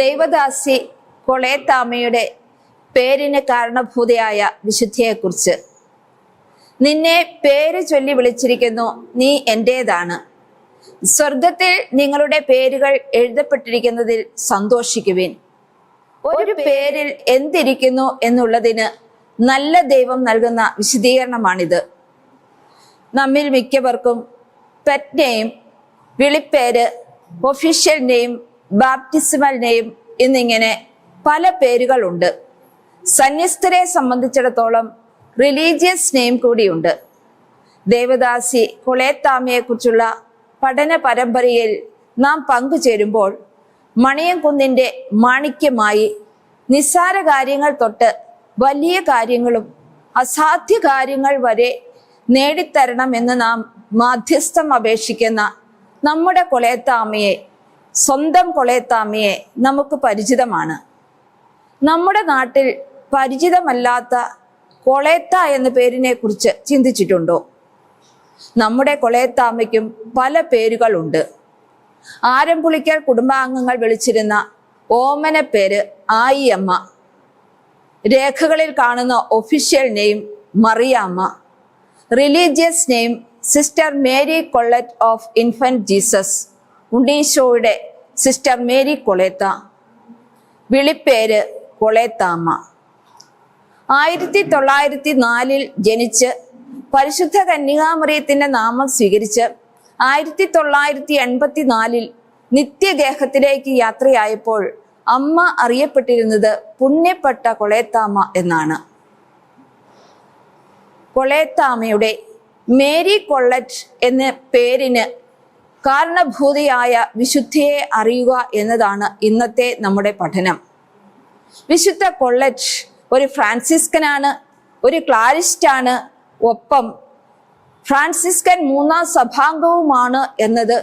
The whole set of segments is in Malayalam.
ദൈവദാസി കൊളേത്താമയുടെ പേരിന് കാരണഭൂതയായ വിശുദ്ധിയെക്കുറിച്ച്. നിന്നെ പേര് ചൊല്ലി വിളിച്ചിരിക്കുന്നു നീ എന്റേതാണ് സ്വർഗത്തിൽ നിങ്ങളുടെ പേരുകൾ എഴുതപ്പെട്ടിരിക്കുന്നതിൽ സന്തോഷിക്കുവിൻ. ഒരു പേരിൽ എന്തിരിക്കുന്നു എന്നുള്ളതിന് നല്ല ദൈവം നൽകുന്ന വിശദീകരണമാണിത്. നമ്മിൽ മിക്കവർക്കും പെറ്റ് നെയിം വിളിപ്പേര് ഒഫീഷ്യൽ നെയിം ബാപ്റ്റിസിമൽ നെയിം എന്നിങ്ങനെ പല പേരുകളുണ്ട്. സന്യസ്തരെ സംബന്ധിച്ചിടത്തോളം റിലീജിയസ് നെയിം കൂടിയുണ്ട്. ദേവദാസി കുളേത്താമയെക്കുറിച്ചുള്ള പഠന പരമ്പരയിൽ നാം പങ്കുചേരുമ്പോൾ മണിയംകുന്നിന്റെ മാണിക്യമായി നിസ്സാര കാര്യങ്ങൾ തൊട്ട് വലിയ കാര്യങ്ങളും അസാധ്യ കാര്യങ്ങൾ വരെ നേടിത്തരണമെന്ന് നാം മാധ്യസ്ഥം അപേക്ഷിക്കുന്ന നമ്മുടെ കൊളേത്താമയെ സ്വന്തം കൊളേത്താമയെ നമുക്ക് പരിചിതമാണ്. നമ്മുടെ നാട്ടിൽ പരിചിതമല്ലാത്ത കൊളേത്ത എന്ന പേരിനെ കുറിച്ച് ചിന്തിച്ചിട്ടുണ്ടോ? നമ്മുടെ കൊളേത്താമയ്ക്കും പല പേരുകളുണ്ട്. ആരംപുളിക്കൽ കുടുംബാംഗങ്ങൾ വിളിച്ചിരുന്ന ഓമന പേര് ആയിയമ്മ. രേഖകളിൽ കാണുന്ന official name Mariyamma. Religious name sister Mary Colette of infant Jesus. ഉണ്ണീശോയുടെ sister Mary കൊളേത്ത വിളിപ്പേര് കൊളേത്താമ്മ. ആയിരത്തി തൊള്ളായിരത്തി നാലിൽ ജനിച്ച് പരിശുദ്ധ കന്യകാമറിയത്തിന്റെ നാമം സ്വീകരിച്ച് ആയിരത്തി തൊള്ളായിരത്തി എൺപത്തി നാലിൽ യാത്രയായപ്പോൾ അമ്മ അറിയപ്പെട്ടിരുന്നത് പുണ്യപ്പെട്ട കൊളേത്താമ്മ എന്നാണ്. കൊളേത്താമ്മയുടെ മേരി കൊള്ളറ്റ് എന്ന പേരിന് കാരണഭൂതിയായ വിശുദ്ധിയെ അറിയുക എന്നതാണ് ഇന്നത്തെ നമ്മുടെ പഠനം. വിശുദ്ധ കൊള്ളറ്റ് ഒരു ഫ്രാൻസിസ്കനാണ് ഒരു ക്ലാരിസ്റ്റാണ്. ഒപ്പം ഫ്രാൻസിസ്കൻ മൂന്നാം സഭാംഗവുമാണ് എന്നത്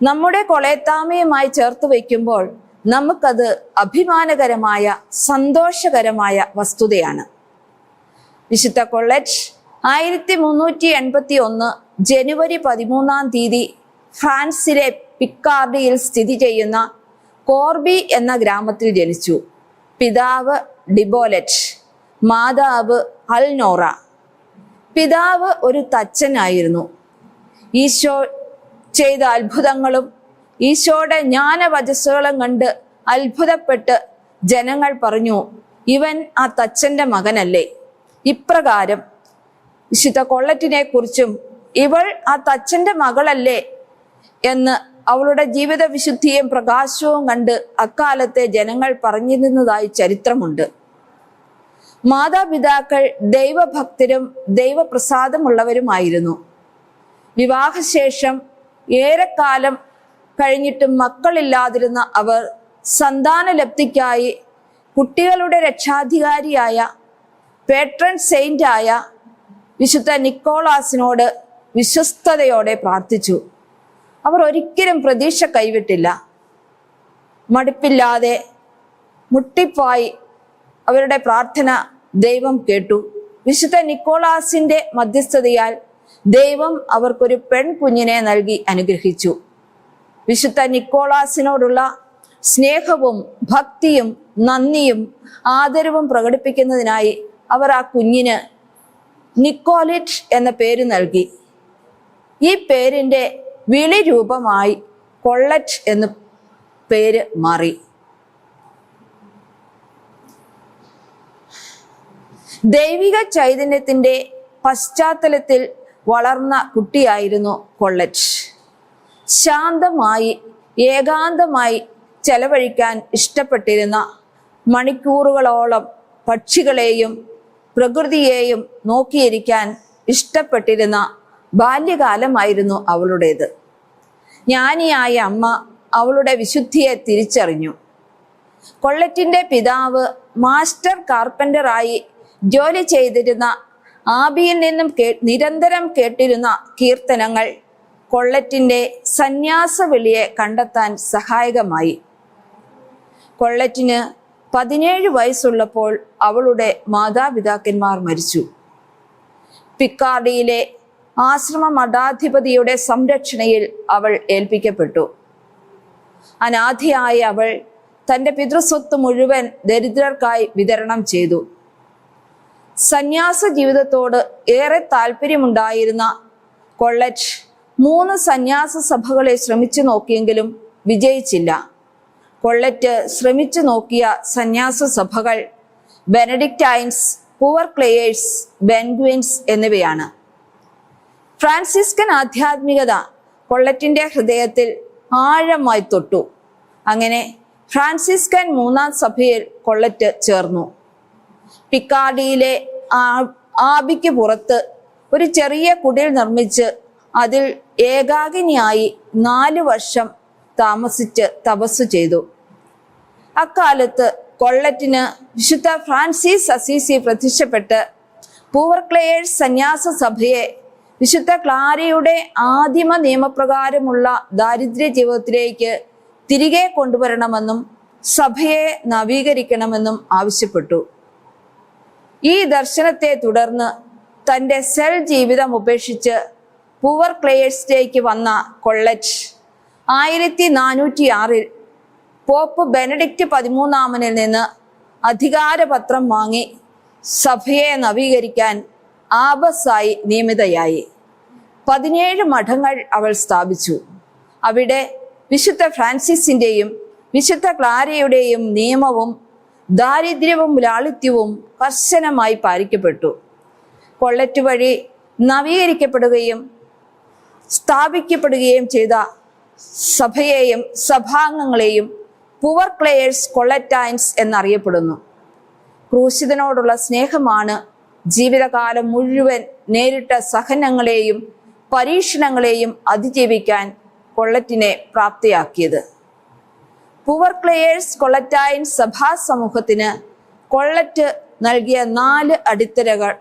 നമ്മുടെ കൊളയത്താമയുമായി ചേർത്ത് വയ്ക്കുമ്പോൾ നമുക്കത് അഭിമാനകരമായ സന്തോഷകരമായ വസ്തുതയാണ്. വിശുദ്ധ കൊള്ളറ്റ് ആയിരത്തി മുന്നൂറ്റി എൺപത്തി ഒന്ന് ജനുവരി പതിമൂന്നാം തീയതി ഫ്രാൻസിലെ പിക്കാർഡിയിൽ സ്ഥിതി ചെയ്യുന്ന കോർബി എന്ന ഗ്രാമത്തിൽ ജനിച്ചു. പിതാവ് ഡിബോലറ്റ് മാതാവ് അൽനോറ. പിതാവ് ഒരു തച്ചനായിരുന്നു. ഈശോ ചെയ്ത അത്ഭുതങ്ങളും ഈശോയുടെ ജ്ഞാനവചസ്സുകളും കണ്ട് അത്ഭുതപ്പെട്ട് ജനങ്ങൾ പറഞ്ഞു ഇവൻ ആ തച്ചന്റെ മകനല്ലേ? ഇപ്രകാരം വിശുദ്ധ കൊള്ളറ്റിനെ കുറിച്ചും ഇവൾ ആ തച്ചന്റെ മകളല്ലേ? എന്ന് അവളുടെ ജീവിത വിശുദ്ധിയും പ്രകാശവും കണ്ട് അക്കാലത്തെ ജനങ്ങൾ പറഞ്ഞിരുന്നതായി ചരിത്രമുണ്ട്. മാതാപിതാക്കൾ ദൈവഭക്തരും ദൈവപ്രസാദമുള്ളവരുമായിരുന്നു. വിവാഹശേഷം ഏറെക്കാലം കഴിഞ്ഞിട്ടും മക്കളില്ലാതിരുന്ന അവർ സന്താനലബ്ധിക്കായി കുട്ടികളുടെ രക്ഷാധികാരിയായ പേട്രൺ സെയിന്റായ വിശുദ്ധ നിക്കോളാസിനോട് വിശ്വസ്തയോടെ പ്രാർത്ഥിച്ചു. അവർ ഒരിക്കലും പ്രതീക്ഷ കൈവിട്ടില്ല. മടുപ്പില്ലാതെ മുട്ടിപ്പായി അവരുടെ പ്രാർത്ഥന ദൈവം കേട്ടു. വിശുദ്ധ നിക്കോളാസിന്റെ മധ്യസ്ഥതയാൽ ദൈവം അവർക്കൊരു പെൺകുഞ്ഞിനെ നൽകി അനുഗ്രഹിച്ചു. വിശുദ്ധ നിക്കോളാസിനോടുള്ള സ്നേഹവും ഭക്തിയും നന്ദിയും ആദരവും പ്രകടിപ്പിക്കുന്നതിനായി അവർ ആ കുഞ്ഞിന് നിക്കോലിറ്റ് എന്ന പേര് നൽകി. ഈ പേരിന്റെ വിളി രൂപമായി കൊള്ളറ്റ് എന്ന് പേര് മാറി. ദൈവിക ചൈതന്യത്തിന്റെ പശ്ചാത്തലത്തിൽ വളർന്ന കുട്ടിയായിരുന്നു കൊള്ളറ്റ് ശാന്തമായി ഏകാന്തമായി ചെലവഴിക്കാൻ ഇഷ്ടപ്പെട്ടിരുന്ന മണിക്കൂറുകളോളം പക്ഷികളെയും പ്രകൃതിയെയും നോക്കിയിരിക്കാൻ ഇഷ്ടപ്പെട്ടിരുന്ന ബാല്യകാലമായിരുന്നു അവളുടേത്. ജ്ഞാനിയായ അമ്മ അവളുടെ വിശുദ്ധിയെ തിരിച്ചറിഞ്ഞു. കൊള്ളറ്റിന്റെ പിതാവ് മാസ്റ്റർ കാർപ്പന്ററായി ജോലി ചെയ്തിരുന്ന ആബിയിൽ നിന്നും കേ നിരന്തരം കേട്ടിരുന്ന കീർത്തനങ്ങൾ കൊള്ളറ്റിന്റെ സന്യാസ വിളിയെ കണ്ടെത്താൻ സഹായകമായി. കൊള്ളറ്റിന് പതിനേഴ് വയസ്സുള്ളപ്പോൾ അവളുടെ മാതാപിതാക്കന്മാർ മരിച്ചു. പിക്കാർഡിയിലെ ആശ്രമ മഠാധിപതിയുടെ സംരക്ഷണയിൽ അവൾ ഏൽപ്പിക്കപ്പെട്ടു. അനാഥയായ അവൾ തന്റെ പിതൃസ്വത്ത് മുഴുവൻ ദരിദ്രർക്കായി വിതരണം ചെയ്തു. സന്യാസ ജീവിതത്തോട് ഏറെ താല്പര്യമുണ്ടായിരുന്ന കൊള്ളറ്റ് മൂന്ന് സന്യാസ സഭകളെ ശ്രമിച്ചു നോക്കിയെങ്കിലും വിജയിച്ചില്ല. കൊള്ളറ്റ് ശ്രമിച്ചു നോക്കിയ സന്യാസ സഭകൾ ബെനഡിക്റ്റൈൻസ് പുവർ ക്ലേയേഴ്സ് ബെൻഗ്വിൻസ് എന്നിവയാണ്. ഫ്രാൻസിസ്കൻ ആധ്യാത്മികത കൊള്ളറ്റിന്റെ ഹൃദയത്തിൽ ആഴമായി തൊട്ടു. അങ്ങനെ ഫ്രാൻസിസ്കൻ മൂന്നാം സഭയിൽ കൊള്ളറ്റ് ചേർന്നു. പിക്കാഡിയിലെ ആബിക്ക് പുറത്ത് ഒരു ചെറിയ കുടിൽ നിർമ്മിച്ച് അതിൽ ഏകാകിനിയായി നാല് വർഷം താമസിച്ച് തപസ് ചെയ്തു. അക്കാലത്ത് കൊള്ളറ്റിന് വിശുദ്ധ ഫ്രാൻസിസ് അസീസി പ്രത്യക്ഷപ്പെട്ട് പൂവർക്ലെയേഴ്സ് സന്യാസ സഭയെ വിശുദ്ധ ക്ലാരയുടെ ആദിമ നിയമപ്രകാരമുള്ള ദാരിദ്ര്യ ജീവിതത്തിലേക്ക് തിരികെ കൊണ്ടുവരണമെന്നും സഭയെ നവീകരിക്കണമെന്നും ആവശ്യപ്പെട്ടു. ഈ ദർശനത്തെ തുടർന്ന് തന്റെ സെൽ ജീവിതം ഉപേക്ഷിച്ച് പൂവർ ക്ലേയേഴ്സിലേക്ക് വന്ന കൊള്ളറ്റ് ആയിരത്തി നാനൂറ്റി ആറിൽ പോപ്പ് ബെനഡിക്റ്റ് പതിമൂന്നാമനിൽ നിന്ന് അധികാരപത്രം വാങ്ങി സഭയെ നവീകരിക്കാൻ ആബസായി നിയമിതയായി. പതിനേഴ് മഠങ്ങൾ അവൾ സ്ഥാപിച്ചു. അവിടെ വിശുദ്ധ ഫ്രാൻസിസിന്റെയും വിശുദ്ധ ക്ലാരയുടെയും നിയമവും ദാരിദ്ര്യവും ലാളിത്യവും കർശനമായി പാലിക്കപ്പെട്ടു. കൊള്ളറ്റ് വഴി നവീകരിക്കപ്പെടുകയും സ്ഥാപിക്കപ്പെടുകയും ചെയ്ത സഭയെയും സഭാംഗങ്ങളെയും പുവർ ക്ലെയേഴ്സ് കൊള്ളറ്റൈൻസ് എന്നറിയപ്പെടുന്നു. ക്രൂശിതനോടുള്ള സ്നേഹമാണ് ജീവിതകാലം മുഴുവൻ നേരിട്ട സഹനങ്ങളെയും പരീക്ഷണങ്ങളെയും അതിജീവിക്കാൻ കൊള്ളറ്റിനെ പ്രാപ്തിയാക്കിയത്. പുവർ ക്ലെയേഴ്സ് കൊള്ളറ്റായൻ സഭാ സമൂഹത്തിന് കൊള്ളറ്റ് നൽകിയ നാല് അടിത്തരകൾ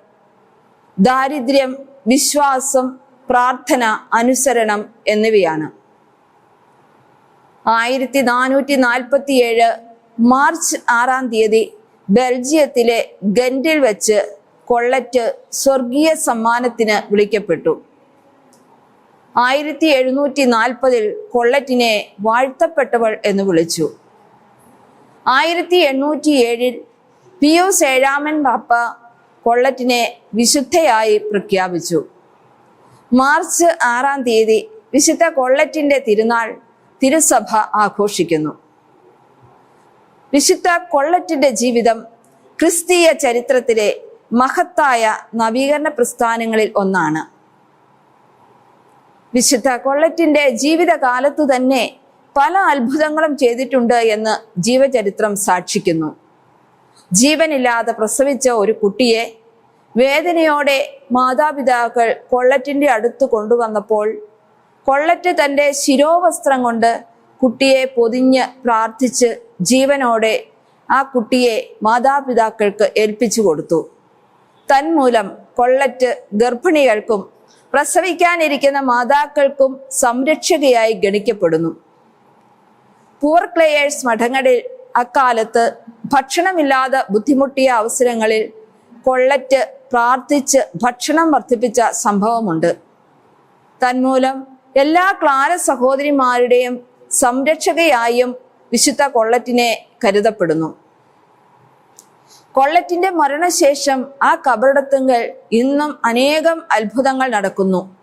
ദാരിദ്ര്യം വിശ്വാസം പ്രാർത്ഥന അനുസരണം എന്നിവയാണ്. ആയിരത്തി നാനൂറ്റി നാൽപ്പത്തി ഏഴ് മാർച്ച് ആറാം തീയതി ബെൽജിയത്തിലെ ഗൻഡിൽ വെച്ച് കൊള്ളറ്റ് സ്വർഗീയ സമ്മാനത്തിന് വിളിക്കപ്പെട്ടു. ആയിരത്തി എഴുന്നൂറ്റി നാൽപ്പതിൽ കൊള്ളറ്റിനെ വാഴ്ത്തപ്പെട്ടവൾ എന്ന് വിളിച്ചു. ആയിരത്തി എണ്ണൂറ്റി ഏഴിൽ പിയൂസ് ഏഴാമൻ പാപ്പ കൊള്ളറ്റിനെ വിശുദ്ധയായി പ്രഖ്യാപിച്ചു. മാർച്ച് ആറാം തീയതി വിശുദ്ധ കൊള്ളറ്റിന്റെ തിരുനാൾ തിരുസഭ ആഘോഷിക്കുന്നു. വിശുദ്ധ കൊള്ളറ്റിന്റെ ജീവിതം ക്രിസ്തീയ ചരിത്രത്തിലെ മഹത്തായ നവീകരണ പ്രസ്ഥാനങ്ങളിൽ ഒന്നാണ്. വിശുദ്ധ കൊള്ളറ്റിന്റെ ജീവിതകാലത്തു തന്നെ പല അത്ഭുതങ്ങളും ചെയ്തിട്ടുണ്ട് എന്ന് ജീവചരിത്രം സാക്ഷിക്കുന്നു. ജീവനില്ലാതെ പ്രസവിച്ച ഒരു കുട്ടിയെ വേദനയോടെ മാതാപിതാക്കൾ കൊള്ളറ്റിന്റെ അടുത്ത് കൊണ്ടുവന്നപ്പോൾ കൊള്ളറ്റ് തന്റെ ശിരോവസ്ത്രം കൊണ്ട് കുട്ടിയെ പൊതിഞ്ഞ് പ്രാർത്ഥിച്ച് ജീവനോടെ ആ കുട്ടിയെ മാതാപിതാക്കൾക്ക് ഏൽപ്പിച്ചു കൊടുത്തു. തന്മൂലം കൊള്ളറ്റ് ഗർഭിണികൾക്കും പ്രസവിക്കാനിരിക്കുന്ന മാതാക്കൾക്കും സംരക്ഷകയായി ഗണിക്കപ്പെടുന്നു. പൂർ ക്ലെയേഴ്സ് മഠങ്ങളിൽ അക്കാലത്ത് ഭക്ഷണമില്ലാതെ ബുദ്ധിമുട്ടിയ അവസരങ്ങളിൽ കൊള്ളറ്റ് പ്രാർത്ഥിച്ച് ഭക്ഷണം വർദ്ധിപ്പിച്ച സംഭവമുണ്ട്. തന്മൂലം എല്ലാ ക്ലാര സഹോദരിമാരുടെയും സംരക്ഷകയായും വിശുദ്ധ കൊള്ളറ്റിനെ കരുതപ്പെടുന്നു. കൊള്ളറ്റിന്റെ മരണശേഷം ആ കബറിടത്തുങ്കൽ ഇന്നും അനേകം അത്ഭുതങ്ങൾ നടക്കുന്നു.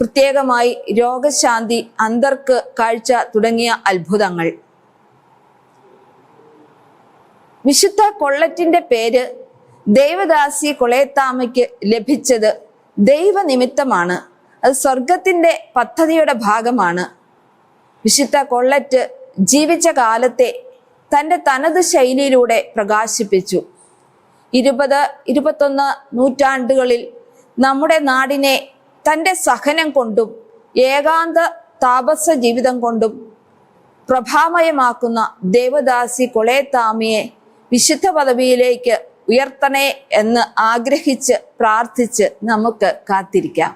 പ്രത്യേകമായി രോഗശാന്തി അന്തർക്ക് കാഴ്ച തുടങ്ങിയ അത്ഭുതങ്ങൾ. വിശുദ്ധ കൊള്ളറ്റിന്റെ പേര് ദൈവദാസി കൊളയത്താമയ്ക്ക് ലഭിച്ചത് ദൈവനിമിത്തമാണ്. അത് സ്വർഗത്തിന്റെ പദ്ധതിയുടെ ഭാഗമാണ്. വിശുദ്ധ കൊള്ളറ്റ് ജീവിച്ച കാലത്തെ തന്റെ തനത് ശൈലിയിലൂടെ പ്രകാശിപ്പിച്ചു. ഇരുപത് ഇരുപത്തൊന്ന് നൂറ്റാണ്ടുകളിൽ നമ്മുടെ നാടിനെ തന്റെ സഹനം കൊണ്ടും ഏകാന്ത താപസ ജീവിതം കൊണ്ടും പ്രഭാമയമാക്കുന്ന ദേവദാസി കൊളേത്താമിയെ വിശുദ്ധ പദവിയിലേക്ക് ഉയർത്തണേ എന്ന് ആഗ്രഹിച്ച് പ്രാർത്ഥിച്ച് നമുക്ക് കാത്തിരിക്കാം.